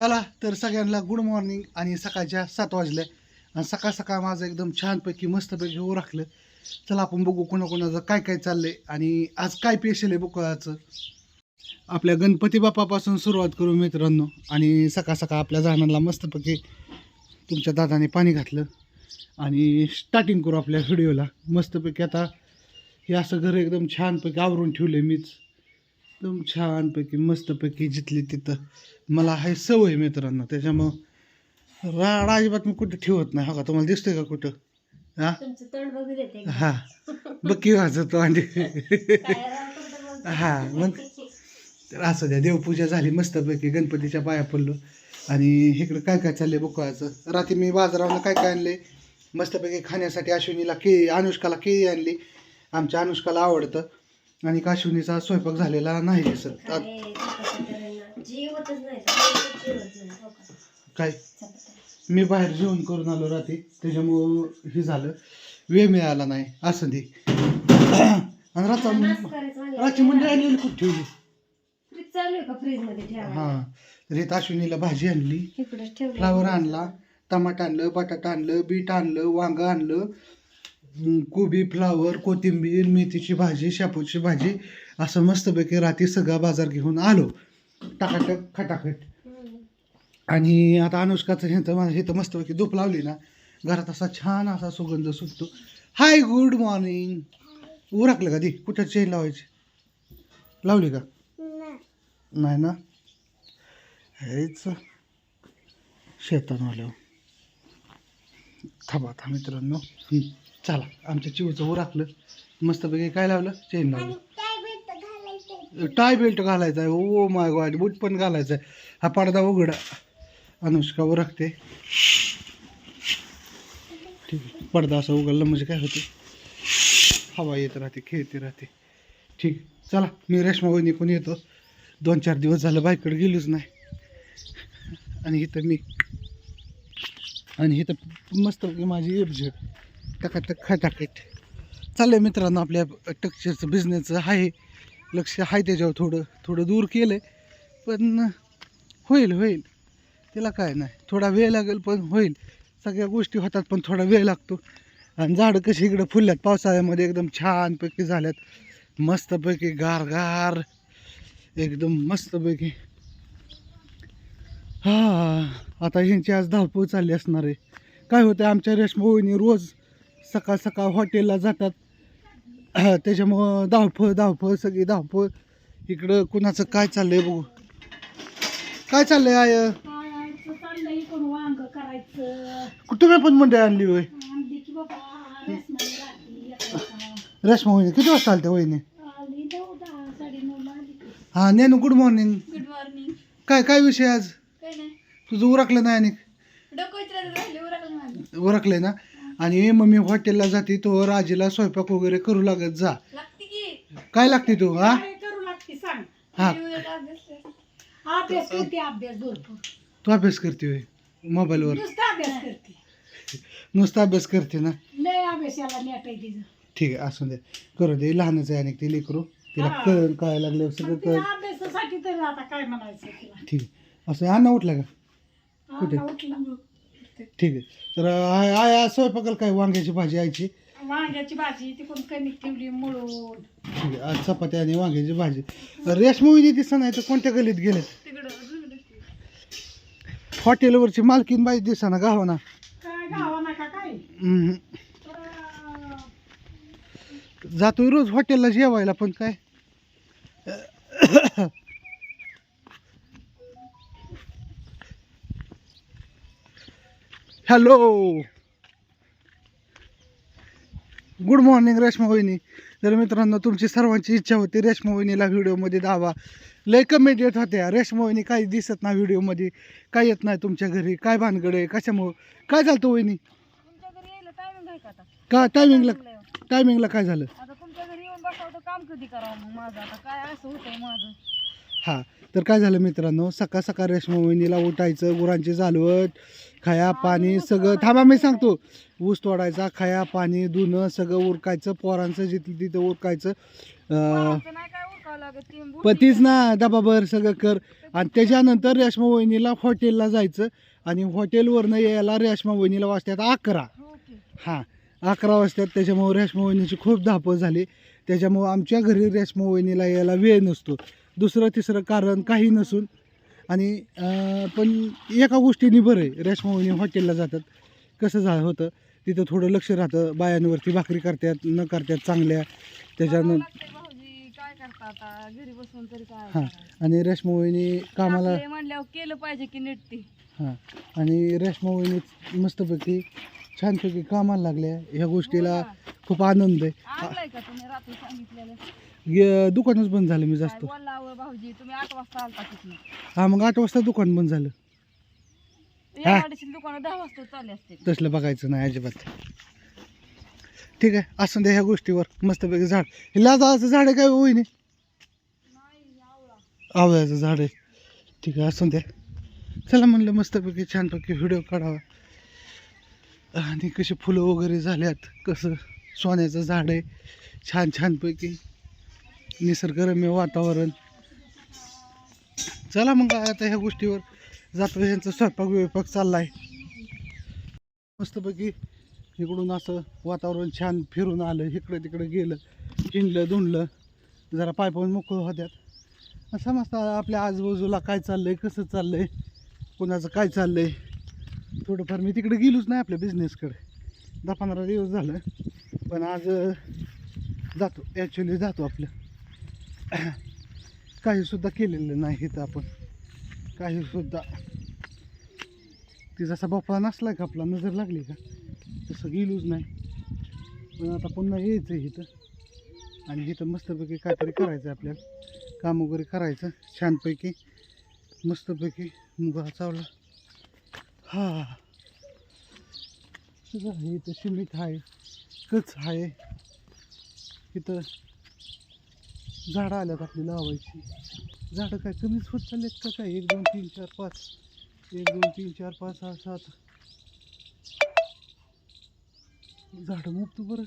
चला तर सगळ्यांना गुड मॉर्निंग आणि सकाळच्या सात वाजल्या आणि सकाळ सकाळ माझं एकदम छानपैकी मस्तपैकी होऊ राखलं. चला आपण बघू कोणाकोणाचं काय काय चाललंय आणि आज काय पेशल आहे बघायचं आपल्या गणपती बाप्पापासून सुरुवात करू मित्रांनो. आणि सकाळ सकाळ आपल्या झाडांना मस्तपैकी तुमच्या दादाने पाणी घातलं. आणि स्टार्टिंग करू आपल्या व्हिडिओला मस्तपैकी आता हे असं घर एकदम छानपैकी आवरून ठेवलं मीच. एकदम छानपैकी मस्तपैकी जिथली तिथं. मला आहे सवय मित्रांनो त्याच्यामुळं राड अजिबात मी कुठं ठेवत नाही. हो का? तुम्हाला दिसतंय का कुठं? हा? हा. बक्की वाजतो आणि हा, मग? तर असं द्या. देवपूजा झाली मस्तपैकी गणपतीच्या पाया पडलो. आणि इकडं काय काय चाललंय बघायचं रात्री मी बाजारावरून काय काय आणले मस्तपैकी खाण्यासाठी अश्विनीला केळी अनुष्काला केळी आणली. आमच्या अनुष्काला आवडतं. आणि अश्विनीचा स्वयंपाक झालेला नाही दिसत आत- हो? काय. मी बाहेर जेवण करून आलो रात्री. त्याच्यामुळं हे झालं. वेळ मिळाला नाही. असं दे. आणि म्हणलं. रात्री मंडळी आणलेली खूप ठेवली? फ्रीज चालू आहे का फ्रीजमध्ये ठेवायला? हां. रीत अश्विनीला भाजी आणली. इकडेच ठेवलं. फ्लावर आणला. टमाटा आणलं बटाटा आणलं बीट आणलं वांगं आणलं. कोबी फ्लावर कोथिंबीर मेथीची भाजी शापूची भाजी असं मस्तपैकी रात्री सगळा बाजार घेऊन आलो. टाकाटक खटाखट. आणि आता अनुष्काचं ह्याचं माझं तर मस्तपैकी धूप लावली ना घरात असा छान असा सुगंध सुटतो. हाय गुड मॉर्निंग उरकलं का दी कुठं चेन लावायची? लावली का? नाही ना? हेच शेतात आलो थांबा था मित्रांनो. चला आमच्या चिवचं उरकलं मस्तपैकी काय लावलं? चेन लावलं. टाय बेल्ट घालायचा आहे ओ माय गॉड बूट पण घालायचा आहे हा पडदा उघडा. अनुष्का उरकते ठीक आहे. पडदा असा उघडला म्हणजे काय होते हवा येत राहते खेळते राहते. ठीक चला मी रेशमा वहिनी पण येतो. दोन चार दिवस झालं बाईकडे गेलोच नाही. आणि इथं मी आणि इथं मस्त माझी एफ झेड टकाटक चाललं आहे मित्रांनो आपल्या टक्चरचं बिझनेसचं आहे. लक्ष आहे त्याच्यावर थोडं थोडं दूर केलं आहे पण होईल होईल. त्याला काय नाही. थोडा वेळ लागेल पण होईल. सगळ्या गोष्टी होतात पण थोडा वेळ लागतो. आणि झाडं कशी इकडं फुलल्यात. पावसाळ्यामध्ये एकदम छानपैकी झाल्यात. मस्तपैकी गार गार एकदम मस्तपैकी. हा आता ह्यांची आज धावपळ चालली असणार आहे. काय होतं आमच्या रेशमावणी रोज सकाळ सकाळ हॉटेलला जातात. त्याच्यामुळं धावपळ धावपळ सगळी धावपळ. इकडं कुणाचं काय चाललंय बघू. काय चाललंय आय? तुम्ही पण मंडळी आणली होय? एखादा. रेशमा वहिनी किती वाजता आलते वहिनी. हा नेनू गुड मॉर्निंग गुड मॉर्निंग काय काय विषय आज? तुझं उरकलं नाही आणि? उरकलंय ना? आणि मम्मी हॉटेलला जाते तो राजीला स्वयंपाक वगैरे करू लागत जा. लागते की. काय लागते तू हा? काय करू लागते सांग. हा. मी उद्या अभ्यास करते. अभ्यास करते अभ्यास भरपूर. तू अभ्यास करते होय मोबाईलवर? नुसता अभ्यास करते. नुसता अभ्यास करते ना? लय अभ्यासाला नेट आहे तिचं. ठीक आहे असू दे. करू दे लहानच आहे आणि ते लेकरू. तिला हा. कळ काय लागलं सगळं मग कळ. तिला अभ्यासासाठी तरी आता काय म्हणायचं तिला? ठीक आहे. असं अन्न उठला का? कुठे? उठला. ठीक आहे. तर आय आय स्वयंपाकाला काय वांग्याची भाजी आयची वांग्याची भाजी ती कणिक ठेवली मळून. ठीक आहे. आज चपाती आणि वांग्याची भाजी. रेशमोईनी दिसत नाही? तर कोणत्या गलीत? गेले तिकडं. हॉटेलवरची मालकीन बाई दिसा ना गावाना? काय गावा नका काय? हम्म. तर, जातोय रोज हॉटेलला जेवायला पण काय? हॅलो गुड मॉर्निंग रेश्मा वहिनी. तर मित्रांनो तुमची सर्वांची इच्छा होती रेश्मा वहिनीला व्हिडिओमध्ये दावा लय कमेंट येत होत्या. रेश्मा वहिनी काही दिसत नाही व्हिडिओमध्ये काय येत नाही तुमच्या घरी? काय भानगड आहे? कशामुळं? काय झालं वहिनी? का टायमिंगला. टायमिंगला काय झालं? काम हा तर काय झालं मित्रांनो? सकाळ सकाळ रेशमा वहिनीला उठायचं गुरांची चालवत खया पाणी सगळं थांबा मी सांगतो. ऊस तोडायचा खाया पाणी धुणं सगळं उरकायचं पोरांचं जिथं तिथं उरकायचं पतीच पण तीच ना दबाबर सगळं कर. आणि त्याच्यानंतर रेश्मा वहिनीला हॉटेलला जायचं आणि हॉटेलवरनं यायला रेश्मा वहिनीला वाजतात अकरा. हां अकरा वाजतात. त्याच्यामुळं रेश्मा वहिनीची खूप धापळ झाली. त्याच्यामुळं आमच्या घरी रेश्मा वहिनीला यायला वेळ नसतो. दुसरं तिसरं कारण काही नसून आणि पण एका गोष्टीने बरं आहे. रेशमा वहिनी हॉटेलला जातात. कसं झालं होतं? तिथं थोडं लक्ष राहतं. बायांवरती भाकरी करतात न करतात चांगल्या. त्याच्यानं करावं लागतंय भाऊजी. काय करता आता? घरी बसून तरी काय हां? आणि रेशमा वहिनी कामाला आपले म्हणल्यावर केलं पाहिजे की नीट ती. हां. आणि रेशमा वहिनी मस्तपैकी छानपैकी कामाला लागल्या ह्या गोष्टीला. खूप आनंद आहे. आणलंय का तुम्ही? रात्री सांगितलेलं. गे- दुकानच बंद झालं मी काय जास्त बोलला भाऊजी तुम्ही आठ वाजता आलता तिथून. हा मग आठ वाजता दुकान बंद झालं. या गाडीची दुकानं दहा वाजता चालले असते तसलं बघायचं नाही अजिबात. ठीक आहे असं द्या ह्या गोष्टीवर. मस्तपैकी झाड. हे लाजाचं झाड आहे काय हो वहिनी? आवळ्याचं झाड आहे. ठीक आहे असं द्या. चला म्हणलं मस्तपैकी छानपैकी व्हिडिओ काढावा. आणि कशी फुलं वगैरे झाल्यात कसं सोन्याचं झाड आहे छान छानपैकी निसर्गरम्य वातावरण. चला मग आता ह्या गोष्टीवर जातो यांचा स्वयंपाक विपाक चाललाय. मस्तपैकी इकडून असं वातावरण छान फिरून आलं इकडं तिकडं गेलं हिंडलं धुंडलं जरा पाय पाहून मोकळं होत्यात. समजतं आपल्या आजूबाजूला काय चाललंय कसं चाललंय कोणाचं काय चाललंय थोडंफार मी तिकडे गेलोच नाही आपल्या बिझनेसकडे दहा पंधरा दिवस झालं. पण आज जातो. ॲक्च्युली जातो आपलं. काहीसुद्धा केलेलं नाही इथं आपण. काहीसुद्धा ती जसा भोपळा नसला का आपला? नजर लागली का? तसं गेलोच नाही. पण आता पुन्हा यायचं इथं. आणि इथं मस्तपैकी काहीतरी करायचं आहे आपल्याला. काम वगैरे करायचं. छानपैकी. मस्तपैकी मुगा चावला. हा. सगळं इथं शिमित आहे कच आहे. इथं झाडं आल्यात आपली लावायची. झाडं काय कमीच होत चाललेत का काय? एक दोन तीन चार पाच. एक दोन तीन चार पाच सहा सात. झाडं मुक्त बरं.